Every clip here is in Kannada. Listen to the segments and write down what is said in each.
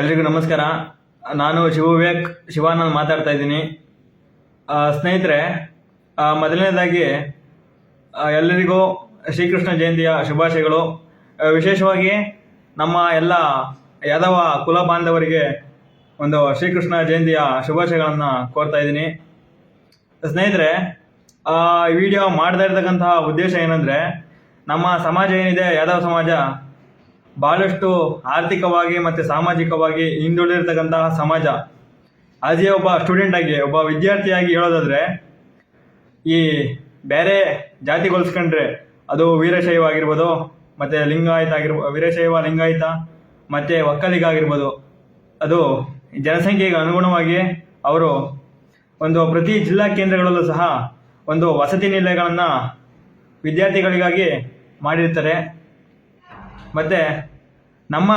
ಎಲ್ರಿಗೂ ನಮಸ್ಕಾರ. ನಾನು ಶಿವ ವಿವೇಕ್ ಶಿವಾನಂದ್ ಮಾತಾಡ್ತಾ ಇದ್ದೀನಿ. ಸ್ನೇಹಿತರೆ ಮೊದಲನೇದಾಗಿ ಎಲ್ಲರಿಗೂ ಶ್ರೀಕೃಷ್ಣ ಜಯಂತಿಯ ಶುಭಾಶಯಗಳು. ವಿಶೇಷವಾಗಿ ನಮ್ಮ ಎಲ್ಲ ಯಾದವ ಕುಲ ಬಾಂಧವರಿಗೆ ಒಂದು ಶ್ರೀಕೃಷ್ಣ ಜಯಂತಿಯ ಶುಭಾಶಯಗಳನ್ನು ಕೋರ್ತಾ ಇದ್ದೀನಿ. ಸ್ನೇಹಿತರೆ ವಿಡಿಯೋ ಮಾಡ್ತಾ ಇರ್ತಕ್ಕಂತಹ ಉದ್ದೇಶ ಏನಂದರೆ, ನಮ್ಮ ಸಮಾಜ ಏನಿದೆ, ಯಾದವ ಸಮಾಜ ಬಹಳಷ್ಟು ಆರ್ಥಿಕವಾಗಿ ಮತ್ತು ಸಾಮಾಜಿಕವಾಗಿ ಹಿಂದುಳಿದಿರ್ತಕ್ಕಂತಹ ಸಮಾಜ. ಅದೇ ಒಬ್ಬ ಸ್ಟೂಡೆಂಟ್ ಆಗಿ, ಒಬ್ಬ ವಿದ್ಯಾರ್ಥಿಯಾಗಿ ಹೇಳೋದಾದ್ರೆ, ಈ ಬೇರೆ ಜಾತಿ ಹೋಲಿಸ್ಕೊಂಡ್ರೆ ಅದು ವೀರಶೈವ ಆಗಿರ್ಬೋದು ಮತ್ತು ಲಿಂಗಾಯತ ಆಗಿರ್ಬೋದು ವೀರಶೈವ, ಲಿಂಗಾಯತ, ಮತ್ತು ಒಕ್ಕಲಿಗ ಆಗಿರ್ಬೋದು ಅದು ಜನಸಂಖ್ಯೆಗೆ ಅನುಗುಣವಾಗಿ ಅವರು ಒಂದು ಪ್ರತಿ ಜಿಲ್ಲಾ ಕೇಂದ್ರಗಳಲ್ಲೂ ಸಹ ಒಂದು ವಸತಿ ನಿಲಯಗಳನ್ನು ವಿದ್ಯಾರ್ಥಿಗಳಿಗಾಗಿ ಮಾಡಿರ್ತಾರೆ. ಮತ್ತು ನಮ್ಮ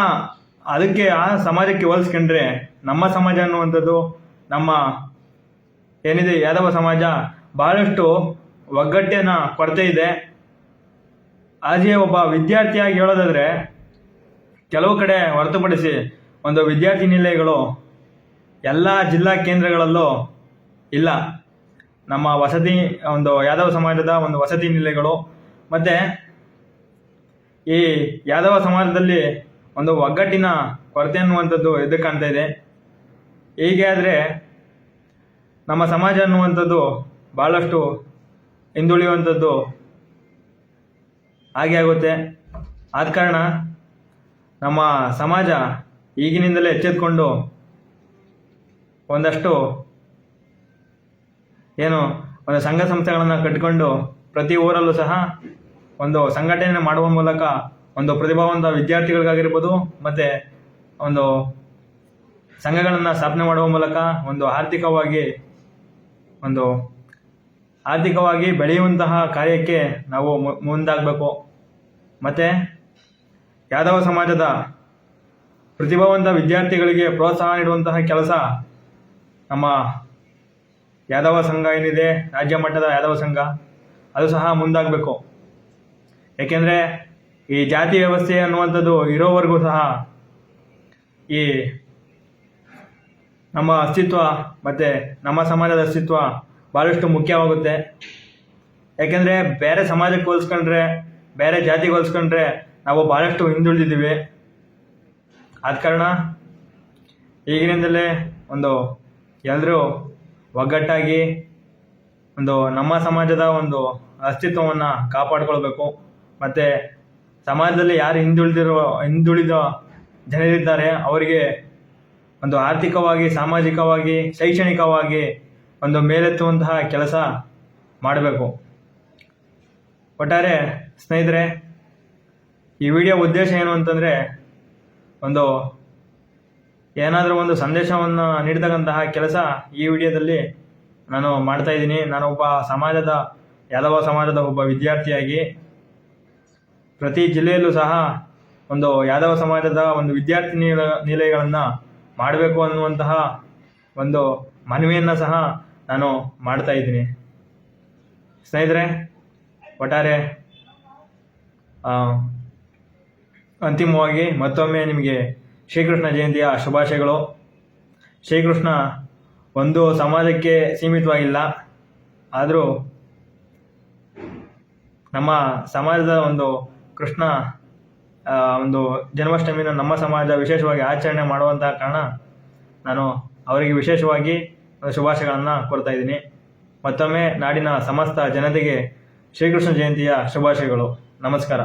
ಅದಕ್ಕೆ ಆ ಸಮಾಜಕ್ಕೆ ಹೋಲಿಸ್ಕೊಂಡ್ರೆ ನಮ್ಮ ಸಮಾಜ ಅನ್ನುವಂಥದ್ದು ನಮ್ಮ ಏನಿದೆ ಯಾದವ ಸಮಾಜ ಬಹಳಷ್ಟು ಒಗ್ಗಟ್ಟಿನ ಕೊರತೆ ಇದೆ. ಹಾಗೆಯೇ ಒಬ್ಬ ವಿದ್ಯಾರ್ಥಿಯಾಗಿ ಹೇಳೋದಾದರೆ ಕೆಲವು ಕಡೆ ಹೊರತುಪಡಿಸಿ ಒಂದು ವಿದ್ಯಾರ್ಥಿ ನಿಲಯಗಳು ಎಲ್ಲ ಜಿಲ್ಲಾ ಕೇಂದ್ರಗಳಲ್ಲೂ ಇಲ್ಲ. ನಮ್ಮ ವಸತಿ ಒಂದು ಯಾದವ ಸಮಾಜದ ಒಂದು ವಸತಿ ನಿಲಯಗಳು ಮತ್ತು ಈ ಯಾದವ ಸಮಾಜದಲ್ಲಿ ಒಂದು ಒಗ್ಗಟ್ಟಿನ ಕೊರತೆ ಅನ್ನುವಂಥದ್ದು ಎದ್ದು ಕಾಣ್ತಾ ಇದೆ. ಹೀಗೆ ಆದರೆ ನಮ್ಮ ಸಮಾಜ ಅನ್ನುವಂಥದ್ದು ಭಾಳಷ್ಟು ಹಿಂದುಳಿಯುವಂಥದ್ದು ಹಾಗೆ ಆಗುತ್ತೆ. ಆದ ಕಾರಣ ನಮ್ಮ ಸಮಾಜ ಈಗಿನಿಂದಲೇ ಎಚ್ಚೆತ್ಕೊಂಡು ಒಂದಷ್ಟು ಏನು ಒಂದು ಸಂಘ ಸಂಸ್ಥೆಗಳನ್ನು ಕಟ್ಕೊಂಡು ಪ್ರತಿ ಊರಲ್ಲೂ ಸಹ ಒಂದು ಸಂಘಟನೆ ಮಾಡುವ ಮೂಲಕ ಒಂದು ಪ್ರತಿಭಾವಂತ ವಿದ್ಯಾರ್ಥಿಗಳಿಗಾಗಿರ್ಬೋದು, ಮತ್ತು ಒಂದು ಸಂಘಗಳನ್ನು ಸ್ಥಾಪನೆ ಮಾಡುವ ಮೂಲಕ ಒಂದು ಆರ್ಥಿಕವಾಗಿ ಒಂದು ಆರ್ಥಿಕವಾಗಿ ಬೆಳೆಯುವಂತಹ ಕಾರ್ಯಕ್ಕೆ ನಾವು ಮುಂದಾಗಬೇಕು. ಮತ್ತು ಯಾದವ ಸಮಾಜದ ಪ್ರತಿಭಾವಂತ ವಿದ್ಯಾರ್ಥಿಗಳಿಗೆ ಪ್ರೋತ್ಸಾಹ ನೀಡುವಂತಹ ಕೆಲಸ ನಮ್ಮ ಯಾದವ ಸಂಘ ಏನಿದೆ, ರಾಜ್ಯ ಮಟ್ಟದ ಯಾದವ ಸಂಘ, ಅದು ಸಹ ಮುಂದಾಗಬೇಕು. ಏಕೆಂದರೆ ಈ ಜಾತಿ ವ್ಯವಸ್ಥೆ ಅನ್ನುವಂಥದ್ದು ಇರೋವರೆಗೂ ಸಹ ಈ ನಮ್ಮ ಅಸ್ತಿತ್ವ ಮತ್ತು ನಮ್ಮ ಸಮಾಜದ ಅಸ್ತಿತ್ವ ಭಾಳಷ್ಟು ಮುಖ್ಯವಾಗುತ್ತೆ. ಯಾಕೆಂದರೆ ಬೇರೆ ಸಮಾಜಕ್ಕೆ ಹೋಲಿಸ್ಕೊಂಡ್ರೆ, ಬೇರೆ ಜಾತಿಗೆ ಹೋಲಿಸ್ಕೊಂಡ್ರೆ ನಾವು ಭಾಳಷ್ಟು ಹಿಂದುಳಿದಿದ್ದೀವಿ. ಆದ ಕಾರಣ ಈಗಿನಿಂದಲೇ ಒಂದು ಎಲ್ಲರೂ ಒಗ್ಗಟ್ಟಾಗಿ ಒಂದು ನಮ್ಮ ಸಮಾಜದ ಒಂದು ಅಸ್ತಿತ್ವವನ್ನು ಕಾಪಾಡ್ಕೊಳ್ಬೇಕು. ಮತ್ತು ಸಮಾಜದಲ್ಲಿ ಯಾರು ಹಿಂದುಳಿದಿರೋ, ಹಿಂದುಳಿದ ಜನರಿದ್ದಾರೆ, ಅವರಿಗೆ ಒಂದು ಆರ್ಥಿಕವಾಗಿ, ಸಾಮಾಜಿಕವಾಗಿ, ಶೈಕ್ಷಣಿಕವಾಗಿ ಒಂದು ಮೇಲೆತ್ತುವಂತಹ ಕೆಲಸ ಮಾಡಬೇಕು. ಒಟ್ಟಾರೆ ಸ್ನೇಹಿತರೆ, ಈ ವಿಡಿಯೋ ಉದ್ದೇಶ ಏನು ಅಂತಂದರೆ, ಒಂದು ಏನಾದರೂ ಒಂದು ಸಂದೇಶವನ್ನು ನೀಡತಕ್ಕಂತಹ ಕೆಲಸ ಈ ವಿಡಿಯೋದಲ್ಲಿ ನಾನು ಮಾಡ್ತಾ ಇದ್ದೀನಿ. ನಾನು ಒಬ್ಬ ಸಮಾಜದ, ಯಾದವ ಸಮಾಜದ ಒಬ್ಬ ವಿದ್ಯಾರ್ಥಿಯಾಗಿ ಪ್ರತಿ ಜಿಲ್ಲೆಯಲ್ಲೂ ಸಹ ಒಂದು ಯಾದವ ಸಮಾಜದ ಒಂದು ವಿದ್ಯಾರ್ಥಿ ನಿಲ ನಿಲಯಗಳನ್ನು ಮಾಡಬೇಕು ಅನ್ನುವಂತಹ ಒಂದು ಮನವಿಯನ್ನು ಸಹ ನಾನು ಮಾಡ್ತಾ ಇದ್ದೀನಿ. ಸ್ನೇಹಿತರೆ, ಒಟ್ಟಾರೆ ಅಂತಿಮವಾಗಿ ಮತ್ತೊಮ್ಮೆ ನಿಮಗೆ ಶ್ರೀಕೃಷ್ಣ ಜಯಂತಿಯ ಶುಭಾಶಯಗಳು. ಶ್ರೀಕೃಷ್ಣ ಒಂದು ಸಮಾಜಕ್ಕೆ ಸೀಮಿತವಾಗಿಲ್ಲ. ಆದರೂ ನಮ್ಮ ಸಮಾಜದ ಒಂದು ಕೃಷ್ಣ ಒಂದು ಜನ್ಮಾಷ್ಟಮಿನ ನಮ್ಮ ಸಮಾಜ ವಿಶೇಷವಾಗಿ ಆಚರಣೆ ಮಾಡುವಂತಹ ಕಾರಣ ನಾನು ಅವರಿಗೆ ವಿಶೇಷವಾಗಿ ಶುಭಾಶಯಗಳನ್ನು ಕೊಡ್ತಾ ಇದ್ದೀನಿ. ಮತ್ತೊಮ್ಮೆ ನಾಡಿನ ಸಮಸ್ತ ಜನತೆಗೆ ಶ್ರೀಕೃಷ್ಣ ಜಯಂತಿಯ ಶುಭಾಶಯಗಳು. ನಮಸ್ಕಾರ.